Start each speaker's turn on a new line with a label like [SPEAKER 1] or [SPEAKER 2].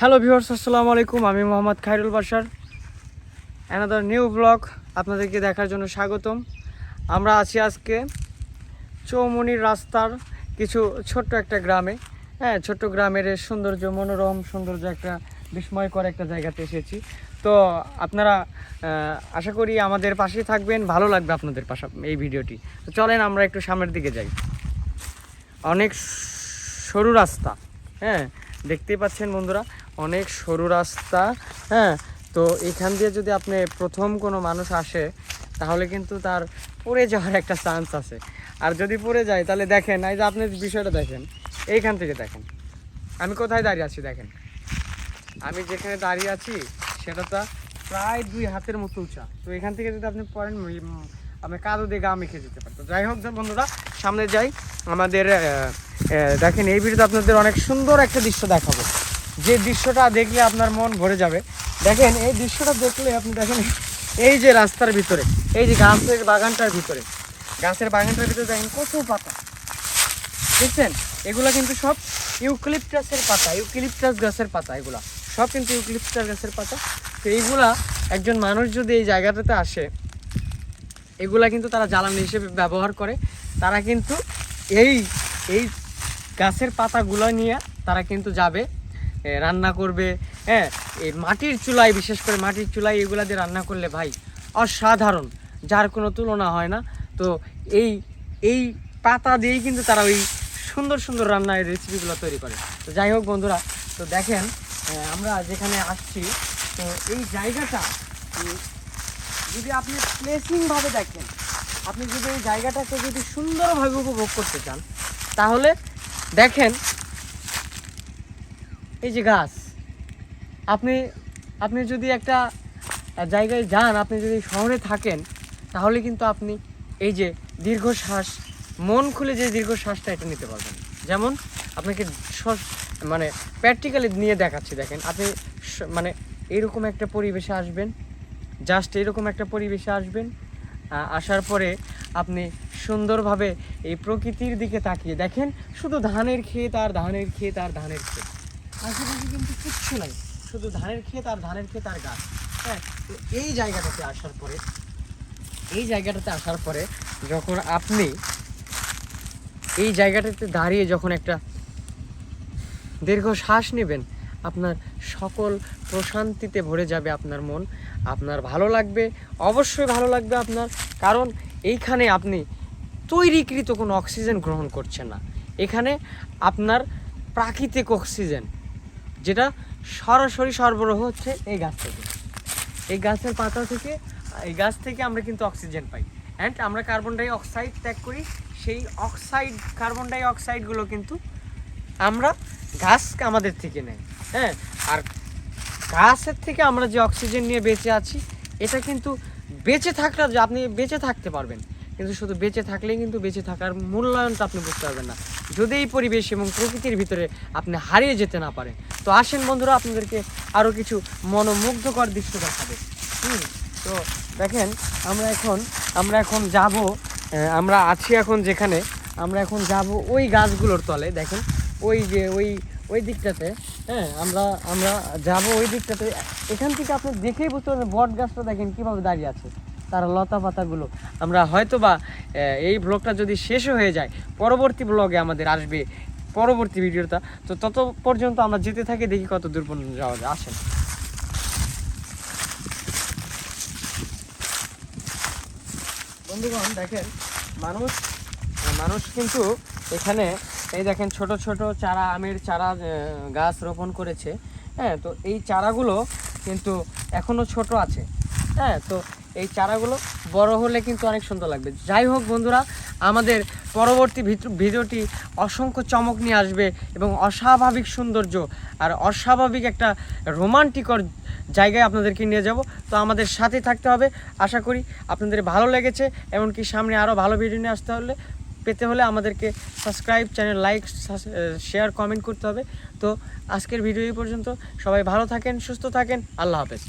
[SPEAKER 1] Hello viewers আসসালামু আলাইকুম। আমি মোহাম্মদ খাইরুল বাসার অ্যানাদার নিউ ব্লগ আপনাদেরকে দেখার জন্য স্বাগতম। আমরা আছি আজকে চৌমনির রাস্তার কিছু ছোট্ট একটা গ্রামে। হ্যাঁ ছোট্ট গ্রামের সৌন্দর্য, মনোরম সৌন্দর্য একটা বিস্ময়কর একটা জায়গাতে এসেছি। তো আপনারা আশা করি আমাদের পাশেই থাকবেন, ভালো লাগবে আপনাদের পাশা এই ভিডিওটি। তো চলেন আমরা একটু সামনের দিকে যাই। অনেক সরু রাস্তা। হ্যাঁ দেখতেই পাচ্ছেন বন্ধুরা অনেক সরু রাস্তা হ্যাঁ? তো এখান দিয়ে যদি আপনি প্রথম কোনো মানুষ আসে, তাহলে কিন্তু তার পড়ে যাওয়ার একটা চান্স আছে। আর যদি পড়ে যায়, তাহলে দেখেন, এই যে আপনি বিষয়টা দেখেন, এইখান থেকে দেখেন। আমি কোথায় দাঁড়িয়ে আছি দেখেন? আমি যেখানে দাঁড়িয়ে আছি, সেটা তো প্রায় দুই হাতের মতো উঁচা। তো এখান থেকে যদি আপনি পড়েন আপনি কাদো দিয়ে গা মেখে যেতে পারেন তো যাই হোক বন্ধুরা, সামনে যাই। আমাদের দেখেন, এই ভিডিওতে আপনাদের অনেক সুন্দর একটা দৃশ্য দেখাবো। যে দৃশ্যটা দেখলে আপনার মন ভরে যাবে, দেখেন এই দৃশ্যটা দেখলে আপনি দেখেন এই যে রাস্তার ভিতরে, এই যে গাছের বাগানটার ভিতরে, গাছের বাগানটার ভিতরে দেখেন কত পাতা। দেখছেন? এগুলা কিন্তু সব ইউক্লিপটাসের পাতা ইউক্লিপটাস গাছের পাতা এগুলা। সব কিন্তু ইউক্লিপটাস গাছের পাতা। তো এইগুলা একজন মানুষ যদি এই জায়গাটাতে আসে, এগুলা কিন্তু তারা জ্বালানি হিসেবে ব্যবহার করে। তারা কিন্তু এই এই গাছের পাতাগুলো নিয়ে তারা কিন্তু যাবে রান্না করবে। হ্যাঁ এই মাটির চুলায় বিশেষ করে মাটির চুলায় এগুলা দিয়ে রান্না করলে ভাই অসাধারণ। যার কোনো তুলনা হয় না। তো এই এই পাতা দিয়েই কিন্তু তারা ওই সুন্দর সুন্দর রান্নার রেসিপিগুলো তৈরি করে। তো যাই হোক বন্ধুরা, তো দেখেন আমরা যেখানে আসছি, তো এই জায়গাটা, যদি আপনি প্লেসিংভাবে দেখেন, আপনি যদি এই জায়গাটাকে যদি সুন্দরভাবে উপভোগ করতে চান, তাহলে দেখেন এই যে গাছ, আপনি আপনি যদি একটা জায়গায় যান, আপনি যদি শহরে থাকেন, তাহলে কিন্তু আপনি এই যে দীর্ঘশ্বাস, মন খুলে যে দীর্ঘশ্বাসটা এটা নিতে পারবেন। যেমন আপনাকে মানে প্র্যাকটিক্যালি নিয়ে দেখাচ্ছি, দেখেন, আপনি মানে এরকম একটা পরিবেশে আসবেন জাস্ট এরকম একটা পরিবেশে আসবেন আসার পরে আপনি সুন্দরভাবে এই প্রকৃতির দিকে তাকিয়ে, দেখেন, শুধু ধানের ক্ষেত আর ধানের ক্ষেত আর ধানের ক্ষেত। আশেপাশে কিন্তু কিচ্ছু নাই। শুধু ধানের ক্ষেত আর ধানের ক্ষেত আর গাছ। হ্যাঁ তো এই জায়গাটাতে আসার পরে, এই জায়গাটাতে আসার পরে যখন আপনি এই জায়গাটাতে দাঁড়িয়ে যখন একটা দীর্ঘ শ্বাস নেবেন, আপনার সকল প্রশান্তিতে ভরে যাবে আপনার মন। আপনার ভালো লাগবে, অবশ্যই ভালো লাগবে আপনার, কারণ এইখানে আপনি তৈরিকৃত কোনো অক্সিজেন গ্রহণ করছেন না। এখানে আপনার প্রাকৃতিক অক্সিজেন যেটা সরাসরি সরবরাহ হচ্ছে এই গাছ থেকে। এই গাছের পাতা থেকে, এই গাছ থেকে আমরা কিন্তু অক্সিজেন পাই। অ্যান্ড আমরা কার্বন ডাই অক্সাইড ত্যাগ করি। সেই অক্সাইড কার্বন ডাই অক্সাইডগুলো কিন্তু আমরা গাছ আমাদের থেকে নেয় হ্যাঁ আর গাছের থেকে আমরা যে অক্সিজেন নিয়ে বেঁচে আছি, এটা কিন্তু বেঁচে থাকলে আপনি বেঁচে থাকতে পারবেন। কিন্তু শুধু বেঁচে থাকলেই কিন্তু বেঁচে থাকার মূল্যায়নটা আপনি বুঝতে পারবেন না। যদি এই পরিবেশ এবং প্রকৃতির ভিতরে আপনি হারিয়ে যেতে না পারেন, তো আসেন বন্ধুরা, আপনাদেরকে আরও কিছু মনোমুগ্ধকর দৃশ্য দেখাবে। হুম, তো দেখেন, আমরা এখন আমরা এখন যাব আমরা আছি এখন যেখানে, আমরা এখন যাব ওই গাছগুলোর তলে। দেখেন, ওই যে, ওই ওই দিকটাতে হ্যাঁ আমরা আমরা যাব ওই দিকটাতে। এখান থেকে আপনি দেখেই বুঝতে পারবেন বট গাছটা দেখেন কীভাবে দাঁড়িয়ে আছে। তার লতা পাতাগুলো আমরা হয়তো বা এই ব্লগটা যদি শেষ হয়ে যায়, পরবর্তী ব্লগে আমাদের আসবে পরবর্তী ভিডিওটা। তো তত পর্যন্ত আমরা যেতে থাকি, দেখি কত দূর পর্যন্ত যাওয়া যায়। আসেন। বন্ধুগণ, দেখেন, মানুষ মানুষ কিন্তু এখানে, এই দেখেন ছোট ছোট চারা, আমের চারা গাছ রোপণ করেছে। হ্যাঁ তো এই চারাগুলো কিন্তু এখনও ছোট আছে। হ্যাঁ তো এই চারাগুলো বড় হলে কিন্তু অনেক সুন্দর লাগবে। যাই হোক বন্ধুরা, আমাদের পরবর্তী ভিডিওটি অসংখ্য চমক নিয়ে আসবে এবং অস্বাভাবিক সৌন্দর্য আর অস্বাভাবিক একটা রোমান্টিকর জায়গায় আপনাদেরকে নিয়ে যাব। তো আমাদের সাথে থাকতে হবে। আশা করি আপনাদের ভালো লেগেছে, এমনকি সামনে আরও ভালো ভিডিও নিয়ে আসতে হলে পেতে হলে আমাদেরকে subscribe channel like share comment করতে হবে। তো আজকের ভিডিও এই পর্যন্ত। সবাই ভালো থাকেন, সুস্থ থাকেন। আল্লাহ হাফেজ।